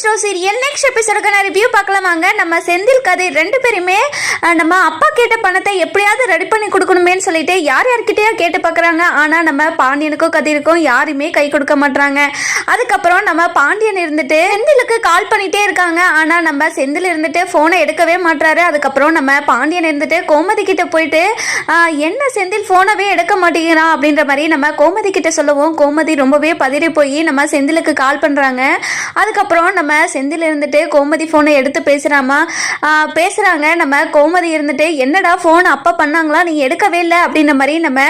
ஸ்டோ serial next எபிசோடுக்கான review பார்க்கலாமாங்க நம்ம செந்தில் கதை ரெண்டு பேருமே நம்ம அப்பா கேட்ட பணத்தை எப்படியாவது ரெடி பண்ணி கொடுக்கணுமேன்னு சொல்லிட்டு யார் யார்கிட்டயோ கேட்டு பார்க்குறாங்க. ஆனால் நம்ம பாண்டியனுக்கும் கதிருக்கும் யாருமே கை கொடுக்க மாட்டாங்க அதுக்கப்புறம் நம்ம பாண்டியன் இருந்துட்டு செந்திலுக்கு கால் பண்ணிட்டே இருக்காங்க. ஆனால் நம்ம செந்தில் இருந்துட்டு ஃபோனை எடுக்கவே மாட்டுறாரு அதுக்கப்புறம் நம்ம பாண்டியன் இருந்துட்டு கோமதி கிட்ட போயிட்டு என்ன செந்தில் ஃபோனவே எடுக்க மாட்டேங்கிறான் அப்படின்ற மாதிரி நம்ம கோமதி கிட்ட சொல்லுவோம் கோமதி ரொம்பவே பதறி போய் நம்ம செந்திலுக்கு கால் பண்ணுறாங்க அதுக்கப்புறம் நம்ம செந்தில் இருந்துட்டு கோமதி ஃபோனை எடுத்து பேசுகிறாமா பேசுகிறாங்க நம்ம கோமதி இருந்துட்டு என்னடா ஃபோன் அப்போ பண்ணாங்களா? நீ எடுக்கவே இல்லை. அப்படின்ற மாதிரி நம்ம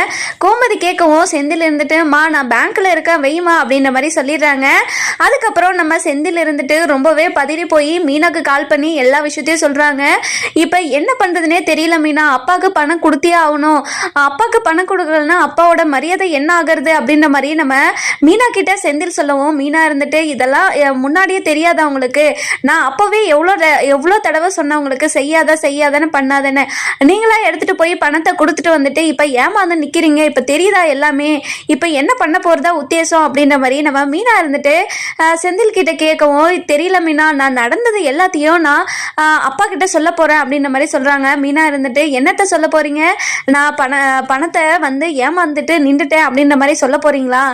கோமதி கேட்கவும் செந்தில் இருந்துட்டு மா நான் பேங்க்கில் இருக்கேன். வெய்மா அப்படின்ற மாதிரி சொல்லிடுறாங்க. அதுக்கப்புறம் நம்ம செந்தில் இருந்துட்டு ரொம்பவே பதறி போய் மீனாக்கு கால் பண்ணி எல்லா விஷயத்தையும் சொல்கிறாங்க இப்போ என்ன பண்ணுறதுனே தெரியல மீனா. அப்பாவுக்கு பணம் கொடுத்தே ஆகணும். அப்பாவுக்கு பணம் கொடுக்கலன்னா அப்பாவோட மரியாதை என்ன ஆகுறது? அப்படின்ற மாதிரி நம்ம மீனா கிட்ட செந்தில் சொல்லவும் மீனா இருந்துட்டு இதெல்லாம் முன்னாடியே தெரியாது அவங்களுக்கு நான் அப்போவே எவ்வளோ எவ்வளோ தடவை சொன்னேன் செய்யாத செய்யாதன்னு பண்ணாதன்னு. நீங்களா எடுத்துகிட்டு போய் பணத்தை கொடுத்துட்டு வந்துட்டு இப்போ ஏமாந்து நிற்கிறீங்க இப்போ தெரியுதா எல்லாமே? இப்போ என்ன பண்ண போகிறதா உத்தேசம் அப்படின்ற மாதிரி நம்ம மீனா இருந்துட்டு செந்தில் கிட்ட கேட்கவும் தெரியல மீனா நான் நடந்தது எல்லாத்தையும் நான் அப்பா கிட்ட சொல்ல போகிறேன் அப்படின்ற மாதிரி சொல்கிறாங்க மீனா இருந்துட்டு என்னத்த சொல்ல போகிறீங்க நான் பண பணத்தை வந்து ஏமாந்துட்டு நின்றுட்டேன் அப்படின்ற மாதிரி சொல்ல போகிறீங்களா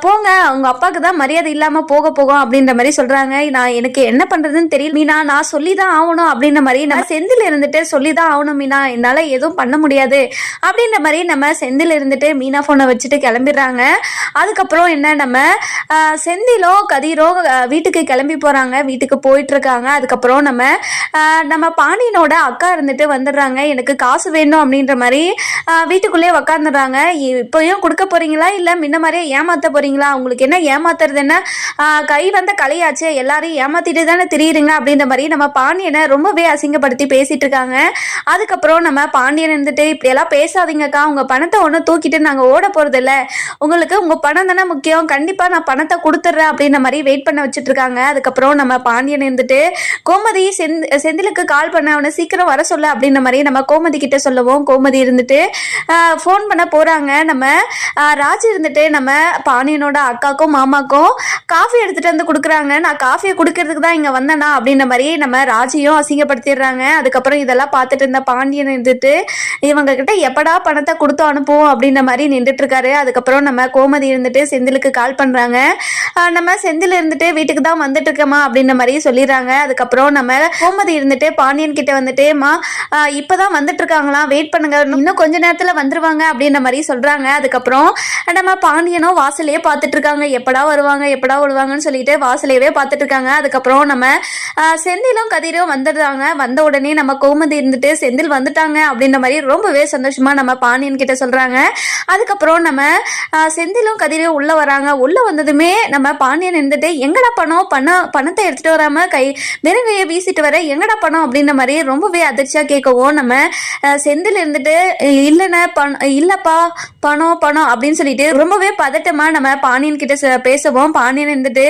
போங்க உங்கள் அப்பாவுக்கு தான் மரியாதை இல்லாமல் போக போகும் அப்படின்ற மாதிரி சொல்கிறாங்க நான் எனக்கு என்ன பண்றதுன்னு தெரியல. மீனா நான் சொல்லி தான் ஆகணும் அப்படின்ற மாதிரி நான் செந்தில் இருந்துட்டு சொல்லி தான் ஆகணும் மீனா. என்னால் எதுவும் பண்ண முடியாது அப்படின்ற மாதிரி நம்ம செந்தில் இருந்துட்டு மீனா ஃபோனை வச்சுட்டு கிளம்பிடுறாங்க. அதுக்கப்புறம் என்ன நம்ம செந்திலோ கதிரோ வீட்டுக்கு கிளம்பி போகிறாங்க வீட்டுக்கு போயிட்டு இருக்காங்க அதுக்கப்புறம் நம்ம நம்ம பாண்டியனோட அக்கா இருந்துட்டு வந்துடுறாங்க. எனக்கு காசு வேணும் அப்படின்ற மாதிரி வீட்டுக்குள்ளேயே உக்காந்துடுறாங்க. இப்போயும் கொடுக்க போறீங்களா? இல்லை முன்ன மாதிரியே ஏமாத்த போறீங்களா? உங்களுக்கு என்ன ஏமாத்துறது என்ன கை வந்த கலையாச்சு? எல்லாரையும் ஏமாத்திட்டு தானே திரியுறீங்க அப்படின்ற மாதிரி நம்ம பாண்டியனை ரொம்பவே அசிங்கப்படுத்தி பேசிட்டு இருக்காங்க. அதுக்கப்புறம் நம்ம பாண்டியன் இருந்துட்டு இப்படியெல்லாம் பேசாதீங்கக்கா. உங்க பணத்தை ஒன்றும் தூக்கிட்டு நாங்கள் ஓட போறது உங்களுக்கு உங்க பணம் தானே முக்கியம். கண்டிப்பா நான் பணத்தை கொடுத்துட்றேன் அப்படின்ற மாதிரி வெயிட் பண்ண வச்சுட்டு இருக்காங்க. அதுக்கப்புறம் நம்ம பாண்டியன் இருந்துட்டு கோமதி செந்த் செந்திலுக்கு கால் பண்ண. அவனை சீக்கிரம் வர சொல்ல அப்படின்ற மாதிரி நம்ம கோமதி கிட்ட சொல்லுவோம். கோமதி இருந்துட்டு ஃபோன் பண்ண போறாங்க. நம்ம ராஜ் இருந்துட்டு நம்ம பாண்டியனோட அக்காக்கும் மாமாக்கும் காஃபி எடுத்துட்டு வந்து கொடுக்குறாங்க. நான் காஃபியை குடிக்கிறதுக்கு தான் இங்க வந்தேனா அப்படின்ற மாதிரி நம்ம ராஜையும் அசிங்கப்படுத்திடுறாங்க. அதுக்கப்புறம் இதெல்லாம் பார்த்துட்டு இருந்த பாண்டியன் இருந்துட்டு இவங்க கிட்ட எப்படா பணத்தை கொடுத்து அனுப்புவோம்? அப்படின்ற மாதிரி நின்றுட்டு இருக்காரு அதுக்கப்புறம் நம்ம கோமதி இருந்துட்டு செந்திலுக்கு கால் பண்றாங்க. நம்ம செந்தில் இருந்துட்டு வீட்டுக்கு தான் வந்துட்டு இருக்கமா அப்படின்ற மாதிரி சொல்லிடுறாங்க. அதுக்கப்புறம் நம்ம கோமதி இருந்துட்டு பாண்டியன் கிட்ட வந்துட்டு மா ஆஹ் இப்பதான் வந்துட்டு இருக்காங்களாம் வெயிட் பண்ணுங்க. இன்னும் கொஞ்ச நேரத்துல வந்துருவாங்க அப்படின்ற மாதிரி சொல்றாங்க. அதுக்கப்புறம் நம்ம பாண்டியனும் வாசலையே பார்த்துட்டு இருக்காங்க எப்படா வருவாங்க எப்படா வருவாங்கன்னு சொல்லிட்டு வாசலையவே பார்த்துட்டு இருக்காங்க. அதுக்கப்புறம் நம்ம செந்திலும் கதிரும் வந்துடுறாங்க. வந்த உடனே நம்ம கோமதி இருந்துட்டு செந்தில் வந்துட்டாங்க அப்படின்ற மாதிரி ரொம்பவே சந்தோஷமா நம்ம பாண்டியன் கிட்ட சொல்றாங்க. அதுக்கப்புறம் நம்ம செந்திலும் கதிரும் உள்ள வராங்க. உள்ள வந்ததுமே நம்ம பாண்டியன் இருந்துட்டு எங்கடா பணம்? பணம் பணத்தை எடுத்துட்டு வராம கை வெறுங்கையை வீசிட்டு வர எங்கடா பணம்? அப்படின்ற மாதிரி ரொம்பவே அதிர்ச்சியா கேட்கவும் நம்ம செந்தில் இருந்துட்டு இல்லைன்னா பணம் இல்லப்பா பணம் பணம் அப்படின்னு சொல்லிட்டு ரொம்பவே பதட்டமா நம்ம பாண்டியன் கிட்ட பேசுவோம் பேசவும் பாண்டியன் இருந்துட்டு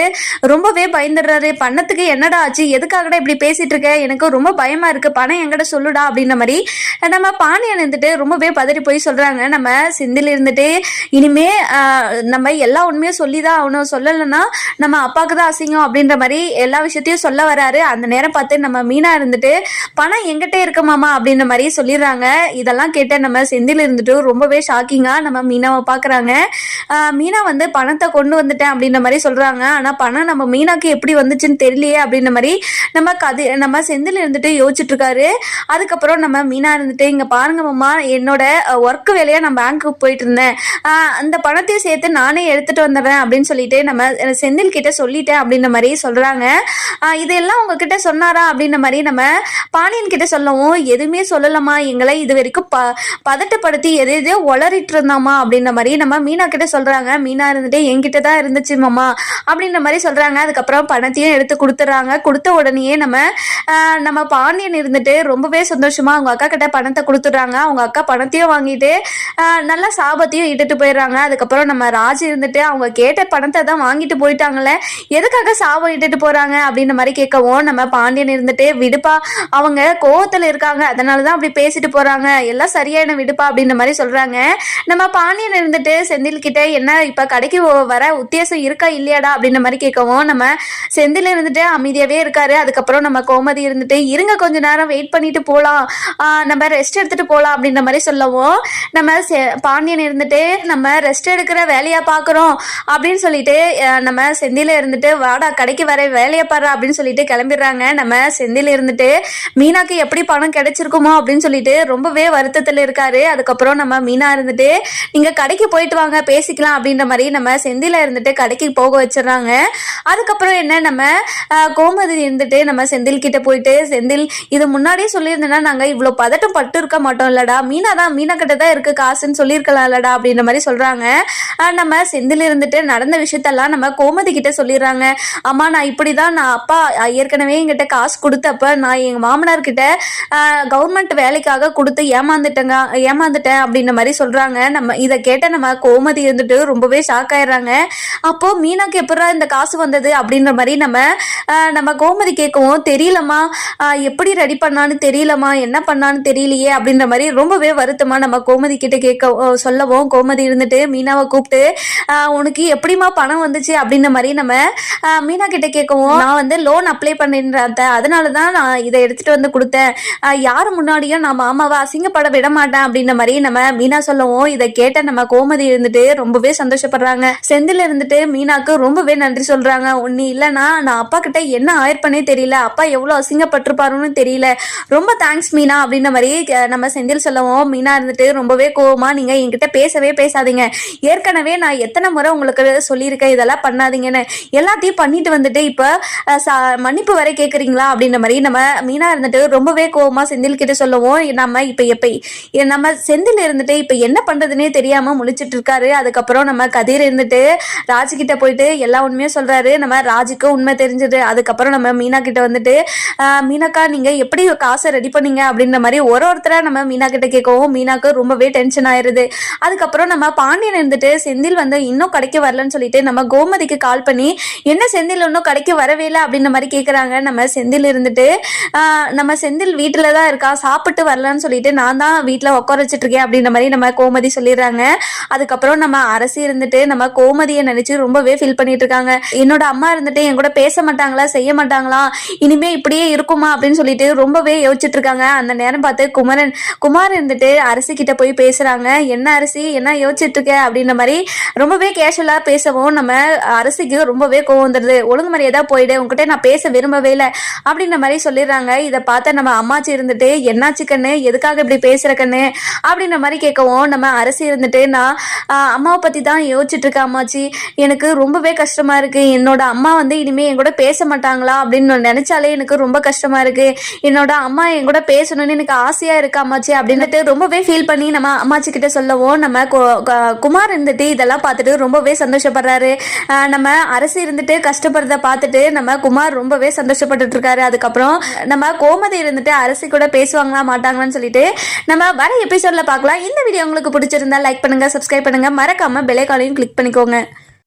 ரொம்பவே பயந்துடுறாரு பணத்துக்கு என்னடா ஆச்சு? எதுக்காகடா இப்படி பேசிட்டு இருக்க? எனக்கு ரொம்ப பயமா இருக்கு. பணம் எங்கட சொல்லுடா அப்படின்ற மாதிரி நம்ம பாண்டியன் இருந்துட்டு ரொம்பவே பதறி போய் சொல்றாங்க. நம்ம செந்தில் இருந்துட்டு இனிமே நம்ம எல்லா உண்மையும் சொல்லி தான் ஆகணும். சொல்லலைன்னா நம்ம அப்பாவுக்கு தான் அசிங்கம் அப்படின்ற மாதிரி எல்லா விஷயத்தையும் சொல்ல வராரு. அந்த நேரம் பார்த்து நம்ம மீனா இருந்துட்டு பணம் எங்கிட்ட இருக்கு மாமா அப்படின்ற மாதிரி சொல்லிடுறாங்க. இதெல்லாம் கேட்ட நம்ம செந்தில் இருந்துட்டு ரொம்பவே ஷாக்கிங்கா நம்ம மீனாவை பார்க்குறாங்க. மீனா வந்து பணத்தை கொண்டு வந்துட்டேன் அப்படின்ற மாதிரி சொல்றாங்க. ஆனா பணம் நம்ம மீனாக்கு எப்படி வந்துச்சுன்னு தெரியலையே அப்படின்ற மாதிரி நம்ம கதை நம்ம செந்தில் இருந்துட்டு யோசிச்சுட்டு இருக்காரு. அதுக்கப்புறம் நம்ம மீனா இருந்துட்டு இங்க பாருங்க மாமா என்னோட ஒர்க் வேலையா நான் பேங்க்குக்கு போயிட்டு இருந்தேன். அந்த பணத்தையும் சேர்த்து நானே எடுத்துட்டு வந்துடுறேன் அப்படின்னு சொல்லிட்டு நம்ம செந்தில் கிட்ட சொல்லிட்டேன் அப்படின்ற மாதிரி சொல்றாங்க. இதெல்லாம் உங்ககிட்ட சொன்னாரா அப்படின்ற மாதிரி நம்ம பாண்டியன் கிட்ட சொல்லவும் எதுவுமே சொல்லலாமா எங்களை இது வரைக்கும் ப பதட்டப்படுத்தி எது எதையோ உளறிட்டு இருந்தாமா அப்படின்ற மாதிரி நம்ம மீனா கிட்ட சொல்றாங்க. மீனா இருந்துட்டு என்கிட்ட தான் இருந்துச்சு மாமா அப்படின்ற மாதிரி சொல்றாங்க. அதுக்கப்புறம் பணத்தையும் எடுத்து கொடுத்துட்றாங்க கொடுத்த உடனேயே நம்ம நம்ம பாண்டியன் இருந்துட்டு ரொம்பவே சந்தோஷமா அவங்க அக்கா கிட்ட பணத்தை கொடுத்துட்றாங்க. அவங்க அக்கா பணத்தையும் வாங்கிட்டு நல்லா சாபத்தையும் இட்டுட்டு போயிடுறாங்க. அதுக்கப்புறம் நம்ம ராஜ் இருந்துட்டு அவங்க கேட்ட பணத்தை தான் வாங்கிட்டு போயிட்டாங்களே எதுக்காக சாபம் இட்டுட்டு போறாங்க அப்படின்ற மாதிரி கேட்கவும் நம்ம பாண்டியன் இருந்துட்டு விடுப்பா அவங்க கோவத்துல இருக்காங்க. அதனால தான் அப்படி பேசிட்டு போறாங்க. எல்லாம் சரியான விடுப்பா அப்படின்ற மாதிரி சொல்றாங்க. நம்ம பாண்டியன் இருந்துட்டு செந்தில் கிட்ட என்ன இப்ப கடைக்கு வர உத்தேசம் இருக்கா இல்லையாடா? அப்படின்ற மாதிரி கேட்கவும் நம்ம செந்தில் இருந்துட்டு அமைதியாவே இருக்காரு. அதுக்கப்புறம் நம்ம கோமதி இருந்துட்டு இருங்க கொஞ்ச நேரம் வெயிட் பண்ணிட்டு போலாம். நம்ம ரெஸ்ட் எடுத்துட்டு போலாம் அப்படின்ற மாதிரி சொல்லவும் நம்ம பாண்டியன் இருந்துட்டு நம்ம ரெஸ்ட் எடுக்கிற வேலையா பாக்குறோம் அப்படின்னு சொல்லிட்டு நம்ம செந்தில இருந்துட்டு வாடா கடைக்கு வர வேலையை பாரு அப்படின்னு சொல்லிட்டு கிளம்பிடுறாங்க. நம்ம செந்தில இருந்துட்டு மீனாக்கு எப்படி பணம் கிடைச்சிருக்குமோ அப்படின்னு சொல்லிட்டு ரொம்பவே வருத்தத்தில் இருக்காரு. அதுக்கப்புறம் நம்ம மீனா இருந்துட்டு நீங்க கடைக்கு போயிட்டு வாங்க பேசிக்கலாம் அப்படின்ற மாதிரி நம்ம செந்தில இருந்துட்டு கடைக்கு போக வச்சிடுறாங்க. அதுக்கப்புறம் என்ன நம்ம கோமதி இருந்துட்டு நம்ம செந்தில் கிட்ட போயிட்டு செந்தில் இது முன்னாடியே சொல்லியிருந்தேன்னா நாங்க இவ்வளவு பதட்டம் பட்டு இருக்க மாட்டோம் இல்லடா. மீனா தான் மீனா கிட்ட தான் இருக்கு காசுன்னு சொல்லியிருக்கலாம் இல்லடா அப்படின்ற மாதிரி சொல்றாங்க. நம்ம செந்தில் இருந்துட்டு நடந்த விஷயத்தெல்லாம் நம்ம கோமதி கிட்ட சொல்லிடுறாங்க. அம்மா நான் இப்படிதான் நான் அப்பா ஏற்கனவே என்கிட்ட காசு கொடுத்தப்ப நான் எங்க மாமனார் கிட்ட கவர்மெண்ட் வேலைக்காக கொடுத்து ஏமாந்துட்டேங்க ஏமாந்துட்டேன் அப்படின்ற மாதிரி சொல்றாங்க. நம்ம இதை கேட்ட நம்ம கோமதி இருந்துட்டு ரொம்பவே ஷாக் ஆயிடுறாங்க. அப்போ மீனாக்கு எப்படா இந்த காசு வந்தது? அப்படின்ற மாதிரி நம்ம நம்ம கோமதி கேட்கவும் தெரியலம்மா எப்படி ரெடி பண்ணான்னு தெரியலம்மா என்ன பண்ணான்னு தெரியலையே அப்படின்ற மாதிரி ரொம்பவே வருத்தமா நம்ம கோமதி கிட்ட கேட்க சொல்லவும் கோமதி இருந்துட்டு மீனாவை கூப்பிட்டு உனக்கு எப்படிம்மா பணம் வந்துச்சு? அப்படின்ற மாதிரி நம்ம மீனா கிட்ட கேட்கவும் நான் வந்து லோன் அப்ளை பண்ணின்றத அதனால தான் நான் இதை எடுத்துட்டு வந்து கொடுத்தேன். யார் முன்னாடியும் நான் மாமாவை அசிங்கப்பட விட மாட்டேன் அப்படின்ற மாதிரி நம்ம மீனா சொல்லவும் இதை கேட்ட நம்ம கோமதி இருந்துட்டு ரொம்பவே சந்தோஷப்படுறாங்க. செந்தில் இருந்துட்டு மீனாக்கு ரொம்பவே நன்றி சொல்றாங்க. இல்லை இல்லைன்னா நான் அப்பா கிட்ட என்ன ஆயிருப்பனே தெரியல அப்பா எவ்வளோ அசிங்கப்பட்டிருப்பாருன்னு தெரியல. ரொம்ப தேங்க்ஸ் மீனா அப்படின்ற மாதிரி நம்ம செந்தில் சொல்லவும் மீனா இருந்துட்டு ரொம்பவே கோவமா நீங்க என்கிட்ட பேசவே பேசாதீங்க. ஏற்கனவே நான் எத்தனை முறை உங்களுக்கு சொல்லியிருக்கேன் இதெல்லாம் பண்ணாதீங்கன்னு. எல்லாத்தையும் பண்ணிட்டு வந்துட்டு இப்போ மன்னிப்பு வரை கேட்குறீங்களா அப்படின்ற மாதிரி நம்ம மீனா இருந்துட்டு ரொம்பவே கோவமா செந்தில் கிட்ட சொல்லவும் நம்ம இப்போ எப்ப நம்ம செந்தில் இருந்துட்டு இப்போ என்ன பண்றதுன்னே தெரியாம முழிச்சிட்டு இருக்காரு. அதுக்கப்புறம் நம்ம கதிர் இருந்துட்டு ராஜு கிட்ட போயிட்டு எல்லா உண்மையும் சொல்றாரு. நம்ம ராஜுக்கு உண்மை தெரிஞ்சது. அதுக்கப்புறம் நம்ம மீனா கிட்ட வந்துட்டு மீனாக்கா நீங்க எப்படி காசை ரெடி பண்ணீங்க? அப்படின்ற மாதிரி ஒரு ஒருத்தரா நம்ம மீனா கிட்ட கேட்கவும் மீனாக்கு ரொம்பவே டென்ஷன் ஆயிருது. அதுக்கப்புறம் நம்ம பாண்டியன் இருந்துட்டு செந்தில் வந்து இன்னும் கடைக்கு வரலன்னு சொல்லிட்டு நம்ம கோமதிக்கு கால் பண்ணி என்ன செந்தில் இன்னும் கடைக்கு வரவே இல்லை? அப்படின்ற மாதிரி கேட்குறாங்க நம்ம செந்தில் இருந்துட்டு நம்ம செந்தில் வீட்டில் தான் இருக்கா? சாப்பிட்டு வரலன்னு சொல்லிட்டு நான் தான் வீட்டில் உட்கார வச்சுட்டு இருக்கேன் அப்படின்ற மாதிரி நம்ம கோமதி சொல்லிடுறாங்க. அதுக்கப்புறம் நம்ம அரசி இருந்துட்டு நம்ம கோமதியை நினைச்சு ரொம்பவே ஃபீல் பண்ணிட்டு இருக்காங்க. என்னோட அம்மா இருந்துட்டு என் கூட பேச மாட்டாங்களா செய்ய மாட்டாங்களா இனிமே இப்படியே இருக்குமா அப்படின்னு சொல்லிட்டு ரொம்பவே யோசிச்சுட்டு இருக்காங்க அந்த நேரம் பார்த்து குமரன் குமார் இருந்துட்டு அரசு கிட்ட போய் பேசுறாங்க. என்ன அரசி என்ன யோசிச்சுட்டு இருக்க அப்படின்ற மாதிரி ரொம்பவே கேஷுவலா பேசவும் நம்ம அரசிக்கு ரொம்பவே கோவம் வந்துடுது ஒழுங்கு மரியாதை போயிடு உங்ககிட்ட நான் பேச விரும்பவே இல்லை. அப்படின்ற மாதிரி சொல்லிடுறாங்க. இதை பார்த்த நம்ம அம்மாச்சி இருந்துட்டு என்னாச்சு கண்ணு? எதுக்காக இப்படி பேசுற கண்ணு? அப்படின்ற மாதிரி கேட்கவும் நம்ம அரசு இருந்துட்டு நான் அம்மாவை பத்தி தான் யோசிச்சுட்டு இருக்கேன் அம்மாச்சி. எனக்கு ரொம்பவே கஷ்டமா இருக்கு. என்னோட அம்மா வந்து இனிமே என் கூட பேச மாட்டாங்களா அப்படின்னு நினைச்சாலே எனக்கு ரொம்ப கஷ்டமா இருக்கு. என்னோட அம்மா என் கூட பேசணும்னு எனக்கு ஆசையா இருக்கு அம்மாச்சி அப்படின்னுட்டு ரொம்பவே ஃபீல் பண்ணி நம்ம அம்மாச்சி கிட்ட சொல்லவும் நம்ம குமார் இருந்துட்டு இதெல்லாம் பார்த்துட்டு ரொம்பவே சந்தோஷப்படுறாரு. நம்ம அரசு இருந்துட்டு கஷ்டப்படுறத பார்த்துட்டு நம்ம குமார் ரொம்பவே சந்தோஷப்பட்டுட்டு இருக்காரு அதுக்கப்புறம் நம்ம கோமதி இருந்துட்டு அரசு கூட பேசுவாங்களா மாட்டாங்களான்னு சொல்லிட்டு நம்ம வர எபிசோட்ல பார்க்கலாம். இந்த வீடியோ உங்களுக்கு பிடிச்சிருந்தா லைக் பண்ணுங்க சப்ஸ்கிரைப் பண்ணுங்க. மறக்காம பெலைக்காலையும் கிளிக் பண்ணிக்கோங்க.